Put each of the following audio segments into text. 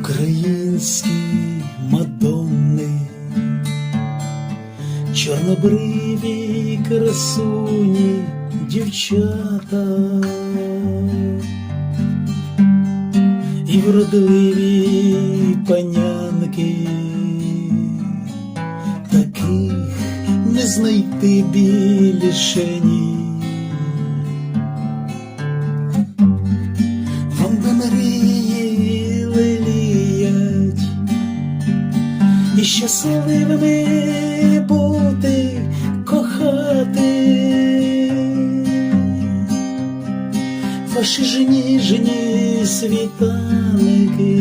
Українські мадонни, чорнобриві красуні дівчата і вродливі панянки, знайти більше ні. Вам би мрії леліять і щасливими бути, кохати. Ваші ж ніжні світаники,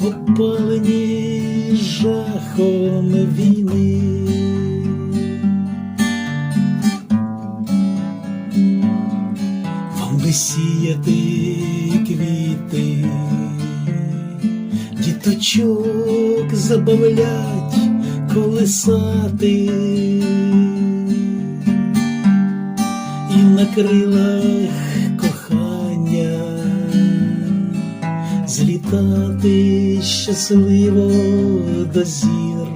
опалені жахом війни. Вам сіяти квіти, діточок забавлять, колесати, і на крилах кохання злітати щасливо до зір.